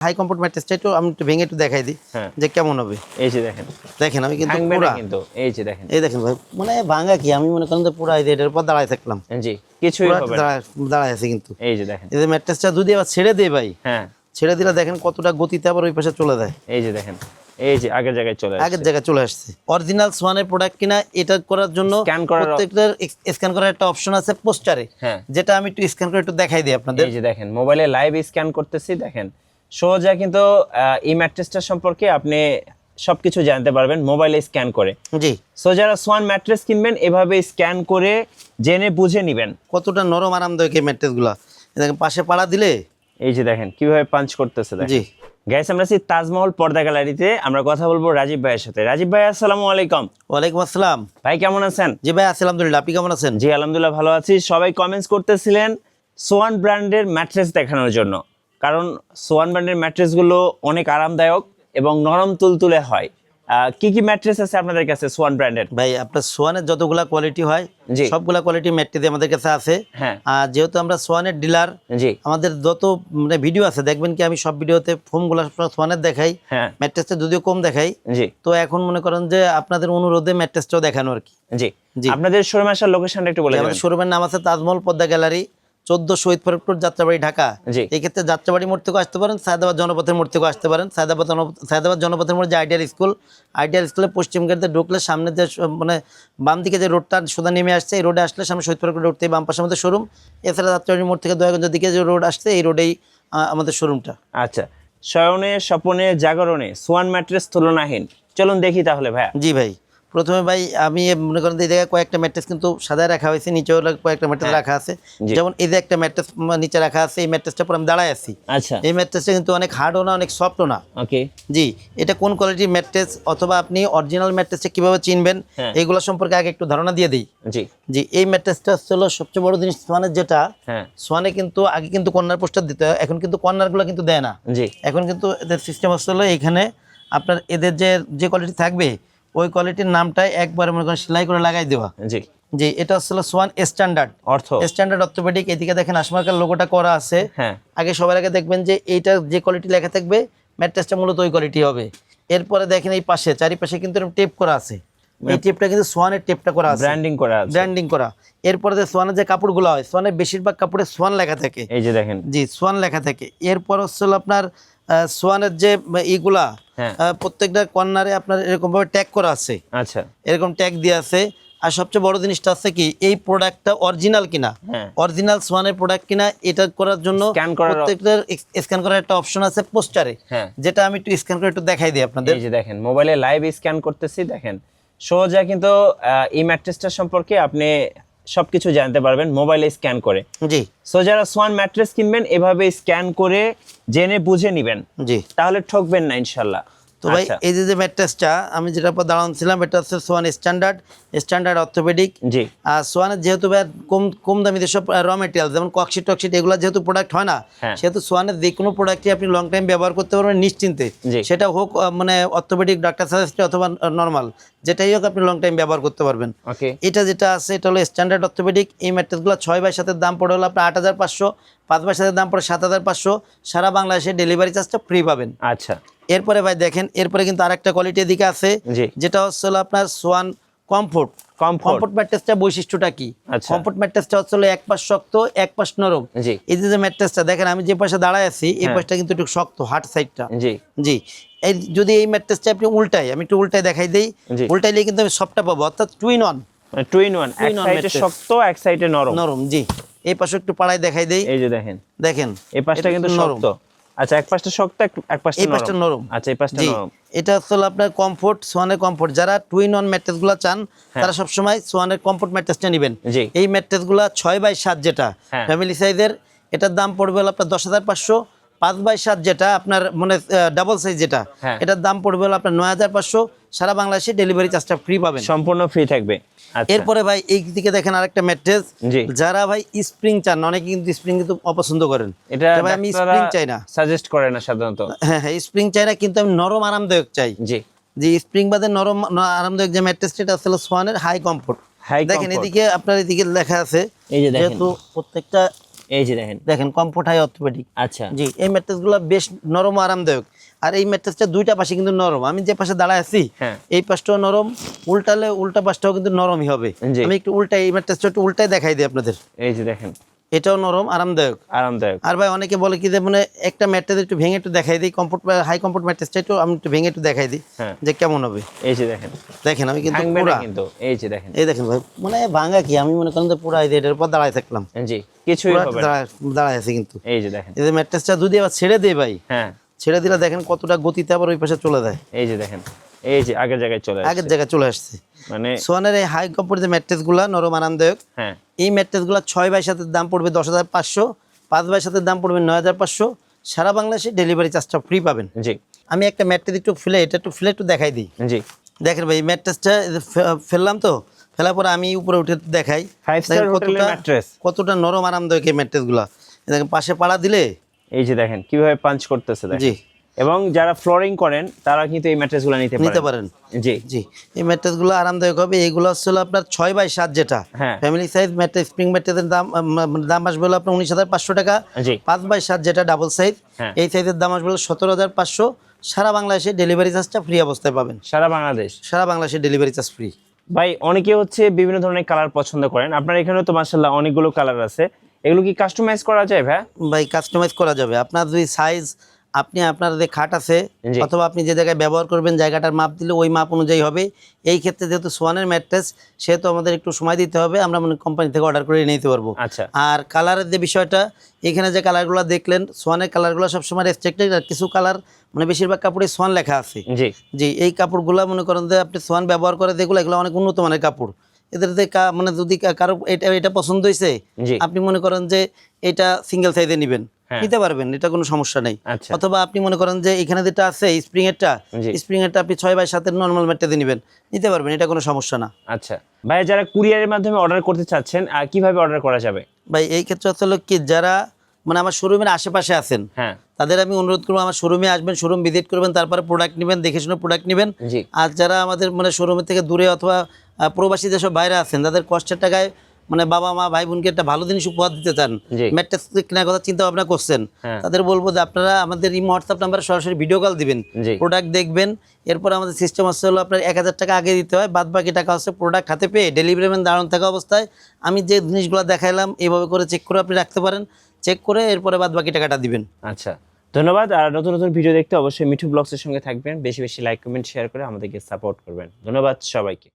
High comfort ম্যাট্রেসটা একটু আমি একটু ভেঙে একটু দেখাই দিই হ্যাঁ। যে কেমন হবে। এই যে দেখেন। দেখেন আমি কিন্তু পুরা। কিন্তু এই যে দেখেন। এই দেখেন ভাই মানে ভাঙা কি? আমি মনে করেন যে পুরা এই এটার উপর দাঁড়ায় থাকলাম। জি কিছুই হবে না। দাঁড়ায় আছে কিন্তু। এই যে দেখেন। এই যে ম্যাট্রেসটা যদি আবার ছেড়ে দেয় ভাই হ্যাঁ। ছেড়ে দিলে দেখেন কতটা গতিতে আবার ওই পাশে চলে যায়। এই যে দেখেন এই যে আগের জায়গায় চলে আগের জায়গায় চলে আসছে। অরিজিনাল সোয়ানের প্রোডাক্ট কিনা এটা করার জন্য স্ক্যান করার- প্রত্যেকটার স্ক্যান করার একটা অপশন আছে পোস্টারে হ্যাঁ। যেটা আমি একটু স্ক্যান করে একটু দেখাই দিই আপনাদের। এই যে দেখেন মোবাইলে লাইভ স্ক্যান করতেছি দেখেন। সোজা কিন্তু এই ম্যাট্রেসটা সম্পর্কে আপনি সবকিছু জানতে পারবেন মোবাইলে স্ক্যান করে। জি। সো যারা সোয়ান ম্যাট্রেস কিনবেন এভাবে স্ক্যান করে জেনে বুঝে নেবেন। কতটা নরম আরামদায়ক এই ম্যাট্রেসগুলো। দেখেন পাশে পাড়া দিলে এই যে দেখেন কীভাবে পাঞ্চ করতেছে দেখেন। জি। গাইস আমরা আছি তাজমহল পর্দা গ্যালারিতে আমরা কথা বলব রাজীব ভাইয়ের সাথে। রাজীব ভাই আসসালামু আলাইকুম। ওয়ালাইকুম আসসালাম। ভাই কেমন আছেন? জি ভাই আলহামদুলিল্লাহ আপনি কেমন আছেন? জি আলহামদুলিল্লাহ ভালো আছি। সবাই কমেন্টস করতেছিলেন সোয়ান ব্র্যান্ডের ম্যাট্রেস দেখানোর জন্য। কারণ সোয়ান ব্র্যান্ডের ম্যাট্রেসগুলো অনেক আরামদায়ক এবং নরম তুলতুলে হয়। কি কি ম্যাট্রেস আছে আপনাদের কাছে সোয়ান ব্র্যান্ডের? ভাই আপনার সোয়ানের যতগুলা কোয়ালিটি হয় জি। সবগুলা কোয়ালিটি ম্যাট্রেস আমাদের কাছে আছে। হ্যাঁ। আর যেহেতু আমরা সোয়ানের ডিলার জি। আমাদের যত মানে ভিডিও আছে দেখবেন কি আমি সব ভিডিওতে ফোমগুলো সোয়ানের দেখাই হ্যাঁ। ম্যাট্রেসটা যদিও কম দেখাই জি। তো এখন মনে করেন যে আপনাদের অনুরোধে ম্যাট্রেসটাও দেখানো আর কি। জি। জি। আপনাদের শোরুম আসার লোকেশনটা একটু বলে দেবেন আমাদের শোরুমের নাম আছে তাজমহল পদ্মা গ্যালারি। চোদ্দ শহীদ ফরিদপুর যাত্রাবাড়ি ঢাকা। জি। এই ক্ষেত্রে যাত্রাবাড়ি মোড় থেকে আসতে পারেন সায়দাবাদ জনপথের মোড় আসতে পারেন। সায়দাবাদ সায়দাবাদ জনপথের মোড় যে আইডিয়াল স্কুল আইডিয়াল স্কুলে পশ্চিম গেটে ঢুকলে সামনে যে মানে বাম দিকে যে রোডটা সোজা নেমে আসছে এই রোডে আসলে সামনে শহীদ ফরিদপুর রোড থেকে বাম পাশে আমাদের শোরুম। এছাড়া যাত্রাবাড়ি মোড় থেকে দয়াগঞ্জের দিকে যে রোড আসছে এই রোডেই আমাদের শোরুমটা। আচ্ছা শয়নে স্বপনে জাগরণে সোয়ান ম্যাট্রেস তুলনাহীন। চলুন দেখি তাহলে ভাইয়া। জি ভাই। প্রথমে ভাই আমি মনে করেন এই জায়গায় কয়েকটা ম্যাট্রেস কিন্তু সাদায় রাখা হয়েছে নিচেও কয়েকটা ম্যাট্রেস রাখা আছে। হ্যাঁ। যেমন এই যে একটা ম্যাট্রেস নিচে রাখা আছে এই ম্যাট্রেসটা পর আমি দাঁড়ায় আছি। আচ্ছা। এই ম্যাট্রেসটা কিন্তু অনেক হার্ডও না অনেক সফটও না। ওকে। জি এটা কোন কোয়ালিটির ম্যাট্রেস অথবা আপনি অরিজিনাল ম্যাট্রেসটা কীভাবে চিনবেন হ্যাঁ। এইগুলো সম্পর্কে আগে একটু ধারণা দিয়ে দিই। জি। জি এই ম্যাট্রেসটা হচ্ছে হলো সবচেয়ে বড় জিনিস সোয়ানের যেটা হ্যাঁ। সোয়ানে কিন্তু আগে কিন্তু কর্নার পোস্টার দিতে হয় এখন কিন্তু কর্নারগুলো কিন্তু দেয় না। জি। এখন কিন্তু এদের সিস্টেম হলো এখানে আপনার এদের যে যে কোয়ালিটি থাকবে ওই কোয়ালিটির নামটাই একবারে মনে করেন সেলাই করে লাগাই দেওয়া। জি। জি এটা হচ্ছে সোয়ান স্ট্যান্ডার্ড অর্থ। স্ট্যান্ডার্ড অর্থোপেডিক এদিকে দেখেন আসমার্কার লোগোটা করা আছে। হ্যাঁ। আগে সবার আগে দেখবেন যে এইটা যে কোয়ালিটি লেখা থাকবে ম্যাট্রেসটা মূলত ওই কোয়ালিটি হবে। এরপরে দেখেন এই পাশে চারিপাশে কিন্তু টেপ করা আছে। এই টেপটা কিন্তু সোয়ানের টেপটা করা আছে। ব্র্যান্ডিং করা আছে। ব্র্যান্ডিং করা। এরপরে যে সোয়ানের যে কাপড়গুলো হয় সোয়ানের বেশিরভাগ কাপড়ে সোয়ান লেখা থাকে। এই যে দেখেন। জি সোয়ান লেখা থাকে। এরপর হচ্ছে আপনার সোয়ানের যে ইগুলা হ্যাঁ। প্রত্যেকটা কর্নারে আপনার এরকমভাবে ট্যাগ করা আছে। আচ্ছা। এরকম ট্যাগ দিয়ে আছে। আর সবচেয়ে বড় জিনিসটা আছে কি এই প্রোডাক্টটা অরিজিনাল কিনা। হ্যাঁ। অরিজিনাল সোয়ানের প্রোডাক্ট কিনা এটা করার জন্য করার- স্ক্যান করার একটা অপশন আছে পোস্টারে হ্যাঁ। যেটা আমি একটু স্ক্যান করে একটু দেখাই দিই আপনাদের। এই যে দেখেন মোবাইলে লাইভ স্ক্যান করতেছি দেখেন। সোজা কিন্তু এই ম্যাট্রেসটা সম্পর্কে আপনি সবকিছু জানতে পারবেন মোবাইলে স্ক্যান করে। জি। সো যারা সোয়ান ম্যাট্রেস কিনবেন এভাবে স্ক্যান করে জেনে বুঝে নেবেন। জি। তাহলে ঠকবেন না ইনশাল্লাহ। তো ভাই আচ্ছা, এই যে যে ম্যাট্রেসটা আমি যেটার পর দাঁড়ানো ছিলাম এটা হচ্ছে সোয়ান স্ট্যান্ডার্ড স্ট্যান্ডার্ড অর্থোপেডিক। জি। আর সোয়ানের যেহেতু ভাই কম কম দামি যেসব র মেটেরিয়াল যেমন ককশিট টকশিট এগুলো যেহেতু প্রোডাক্ট হয় না হ্যাঁ। সেহেতু সোয়ানের যে কোনো প্রোডাক্টই আপনি লং টাইম ব্যবহার করতে পারবেন নিশ্চিন্তে। সেটা হোক মানে অর্থোপেডিক ডাক্তার সাজেস্টে অথবা নর্মাল যেটাই হোক আপনি লং টাইম ব্যবহার করতে পারবেন। ওকে এটা যেটা আছে এটা হলো স্ট্যান্ডার্ড অর্থোপেডিক এই ম্যাট্রেসগুলো ছয় বাই সাতের দাম পড়ে হলো আপনার আট হাজার পাঁচশো পাঁচ বাই সাতের দাম পড়ে সাত হাজার পাঁচশো। সারা বাংলাদেশে ডেলিভারি চার্জটা ফ্রি পাবেন। আচ্ছা। এরপরে ভাই দেখেন এরপরে কিন্তু আরেকটা কোয়ালিটির দিকে আছে যেটা হচ্ছে আপনার সোয়ান কমফোর্ট কমফোর্ট ম্যাট্রেসটা বৈশিষ্ট্যটা কি? আচ্ছা। কমফোর্ট ম্যাট্রেসটা হচ্ছে এক পাশ শক্ত এক পাশ নরম। জি। এই যে ম্যাট্রেসটা দেখেন আমি যে পাশে দাঁড়ায় আছি এই হ্যাঁ। পাশটা কিন্তু একটু শক্ত হার্ট সাইডটা। জি। জি। এই যদি এই ম্যাট্রেসটা আপনি উল্টাই আমি একটু উল্টাই দেখাই দিই। উল্টাইলে কিন্তু আমি সবটা পাবো অর্থাৎ twin on two in one এক সাইডে শক্ত এক সাইডে নরম। নরম জি। এই পাশে একটু পাড়ায় দেখাই দেই। এই যে দেখেন। দেখেন এই পাশটা কিন্তু নরম। শক্ত। আচ্ছা এক পাশটা শক্ত এক- পাশটা এই পাশটা নরম। আচ্ছা এই পাশটা নরম। এটা আসলে আপনার কমফোর্ট সোয়ানের কমফোর্ট যারা টুইন অন ম্যাট্রেসগুলো চান তারা সবসময় সোয়ানের কমফোর্ট ম্যাট্রেসটা নেবেন হ্যাঁ। এই ম্যাট্রেসগুলো ছয় বাই সাত যেটা হ্যাঁ। ফ্যামিলি সাইজের এটার দাম পড়বে হলো আপনার দশ হাজার পাঁচশো পাঁচ বাই সাত যেটা আপনার মানে ডাবল সাইজ যেটা হ্যাঁ। এটার দাম পড়বে হলো আপনার নয় হাজার পাঁচশো সারা বাংলাদেশে ডেলিভারি চার্জটা ফ্রি পাবেন। সম্পূর্ণ ফ্রি থাকবে। আচ্ছা। এরপরে ভাই এই দিকে দেখেন আরেকটা ম্যাট্রেস যারা ভাই স্প্রিং চান অনেকে কিন্তু স্প্রিং কিন্তু অপছন্দ করেন। এটা ভাই আমি স্প্রিং চাই না। সাজেস্ট করে না সাধারণত। হ্যাঁ হ্যাঁ স্প্রিং চাই না কিন্তু আমি নরম আরামদায়ক চাই। জি। যে স্প্রিং বাদে নরম আরামদায়ক যে ম্যাট্রেস এটা আসলে সোয়ানের হাই কমফোর্ট হাই দেখেন এদিকে আপনার এদিকে লেখা আছে এই যে দেখেন। যেহেতু প্রত্যেকটা এই যে দেখেন। দেখেন কমফোর্ট হাই অর্থোপেডিক আচ্ছা। জি এই ম্যাট্রেসগুলো বেশ নরম আরামদায়ক। আর এই ম্যাট্রেসটা দুইটা পাশে কিন্তু নরম। আমি যে পাশে দাঁড়ায় আছি হ্যাঁ। এই পাশটাও নরম উল্টালে উল্টা পাশটাও কিন্তু নরমই হবে। আমি একটু উল্টাই এই ম্যাট্রেসটা একটু উল্টাই দেখাই দিই আপনাদের। এই যে দেখেন। এটাও নরম আরামদায়ক। আরামদায়ক। আর ভাই অনেকে বলে কি যে মানে একটা ম্যাট্রেস একটু ভেঙে একটু দেখাই দিই কমফোর্ট হাই কমফোর্ট ম্যাট্রেসটা একটু আমি একটু ভেঙে একটু দেখাই দিই হ্যাঁ। যে কেমন হবে। এই যে দেখেন। দেখেন আমি কিন্তু পুরা। কিন্তু এই যে দেখেন। এই দেখেন ভাই মানে ভাঙা কি? আমি মনে করেন যে পুরা এই এটার উপর দাঁড়ায় থাকলাম। জি কিছুই হবে না। দাঁড়ায় আছে কিন্তু। এই যে দেখেন। এই যে ম্যাট্রেসটা যদি আবার ছেড়ে দেয় ভাই হ্যাঁ। ছেড়ে দিলে দেখেন কতটা গতিতে আবার ওই পাশে চলে যায়। এই যে দেখেন এই যে আগের জায়গায় চলে আগের জায়গায় চলে আসছে। মানে সোয়ানের এই হাই কমফোর্ট যে ম্যাট্রেসগুলো নরম আরামদায়ক হ্যাঁ। এই ম্যাট্রেসগুলো ছয় বাই সাতের দাম পড়বে দশ হাজার পাঁচশো পাঁচ বাই সাতের দাম পড়বে নয় হাজার পাঁচশো। সারা বাংলাদেশে ডেলিভারি চার্জটা ফ্রি পাবেন। জি। আমি একটা ম্যাট্রেস একটু ফেলে এটা একটু ফেলে একটু দেখাই দিই। জি। দেখেন ভাই ম্যাট্রেসটা ফেললাম তো ফেলার পরে আমি উপরে উঠে দেখাই। কতটা কতটা নরম আরামদায়ক এই ম্যাট্রেসগুলো দেখেন পাশে পাড়া দিলে এই যে দেখেন কীভাবে পাঞ্চ করতেছে দেখেন। জি। এবং যারা ফ্লোরিং করেন তারা কিন্তু এই ম্যাট্রেসগুলো নিতে নিতে পারেন। জি। জি। এই ম্যাট্রেসগুলো আরামদায়ক হবে। এইগুলো হলো আপনার ছয় বাই সাত যেটা। হ্যাঁ। ফ্যামিলি সাইজ ম্যাট্রেস স্প্রিং ম্যাট্রেসের দাম দাম আসবে হলো আপনার উনিশ হাজার পাঁচশো টাকা। জি। পাঁচ বাই সাত যেটা ডাবল সাইজ হ্যাঁ। এই সাইজের দাম আসবে হলো সতেরো হাজার পাঁচশো। সারা বাংলাদেশে ডেলিভারি চার্জটা ফ্রি অবস্থায় পাবেন। সারা বাংলাদেশ? সারা বাংলাদেশে ডেলিভারি চার্জ ফ্রি ভাই অনেকে হচ্ছে বিভিন্ন ধরনের কালার পছন্দ করেন। আপনার এখানেও তো মার্শাল্লাহ অনেকগুলো কালার আছে। এগুলো কি কাস্টমাইজ করা যায় ভাই? ভাই কাস্টমাইজ করা যাবে। আপনার যদি সাইজ আপনি আপনার যে খাট আছে অথবা আপনি যে জায়গায় ব্যবহার করবেন জায়গাটার মাপ দিলে ওই মাপ অনুযায়ী হবে। এই ক্ষেত্রে যেহেতু সোয়ানের ম্যাট্রেস সেহেতু আমাদের একটু সময় দিতে হবে। আমরা মানে কোম্পানি থেকে অর্ডার করে নিতে পারব। আচ্ছা। আর কালারের যে বিষয়টা এখানে যে কালারগুলো দেখলেন সোয়ানের কালারগুলো সবসময় রেস্ট্রিক্টেড আর কিছু কালার মানে বেশিরভাগ কাপড়ে সোয়ান লেখা আছে। জি। জি এই কাপড়গুলো মনে করেন যে আপনি সোয়ান ব্যবহার করে দেখুন এগুলো অনেক উন্নত মানের কাপড়। এদের যে মানে যদি কারও এটা এটা পছন্দ হয়েছে আপনি মনে করেন যে এটা সিঙ্গেল সাইজে নেবেন। নিতে পারবেন এটা কোনো সমস্যা নেই। আচ্ছা। অথবা আপনি মনে করেন যে এখানে যেটা আছে স্প্রিং এরটা। স্প্রিং এরটা আপনি ছয় বাই সাতের নর্মাল ম্যাটটাতে নেবেন। নিতে পারবেন এটা কোনো সমস্যা না। আচ্ছা। ভাই যারা কুরিয়ারের মাধ্যমে অর্ডার করতে চাচ্ছেন আর কীভাবে অর্ডার করা যাবে? ভাই এই ক্ষেত্রে আসলে কি যারা মানে আমার শোরুমের আশেপাশে আছেন। হ্যাঁ। তাদের আমি অনুরোধ করব আমার শোরুমে আসবেন শোরুম ভিজিট করবেন তারপরে প্রোডাক্ট নেবেন দেখে শুনে প্রোডাক্ট নেবেন। আর যারা আমাদের মানে শোরুমের থেকে দূরে অথবা প্রবাসী যেসব বাইরে আছেন তাদের কষ্টের টাকায় মানে বাবা মা ভাই বোনকে একটা ভালো জিনিস উপহার দিতে চান। ম্যাট্রেস কেনার কথা চিন্তা ভাবনা করছেন হ্যাঁ। তাদের বলব যে আপনারা আমাদের এই হোয়াটসঅ্যাপ নাম্বারে সরাসরি ভিডিও কল দিবেন প্রোডাক্ট দেখবেন এরপর আমাদের সিস্টেম হচ্ছে হলো আপনার এক হাজার টাকা আগে দিতে হয় বাদ বাকি টাকা হচ্ছে প্রোডাক্ট হাতে পেয়ে ডেলিভারি ম্যান দাঁড়ানো থাকা অবস্থায় আমি যে জিনিসগুলো দেখাইলাম এইভাবে করে চেক করে আপনি রাখতে পারেন চেক করে এরপরে বাদ বাকি টাকাটা দিবেন। আচ্ছা ধন্যবাদ। আর নতুন নতুন ভিডিও দেখতে অবশ্যই মিঠু ব্লগসের সঙ্গে থাকবেন। বেশি বেশি লাইক, কমেন্ট, শেয়ার করে আমাদেরকে সাপোর্ট করবেন। ধন্যবাদ সবাইকে।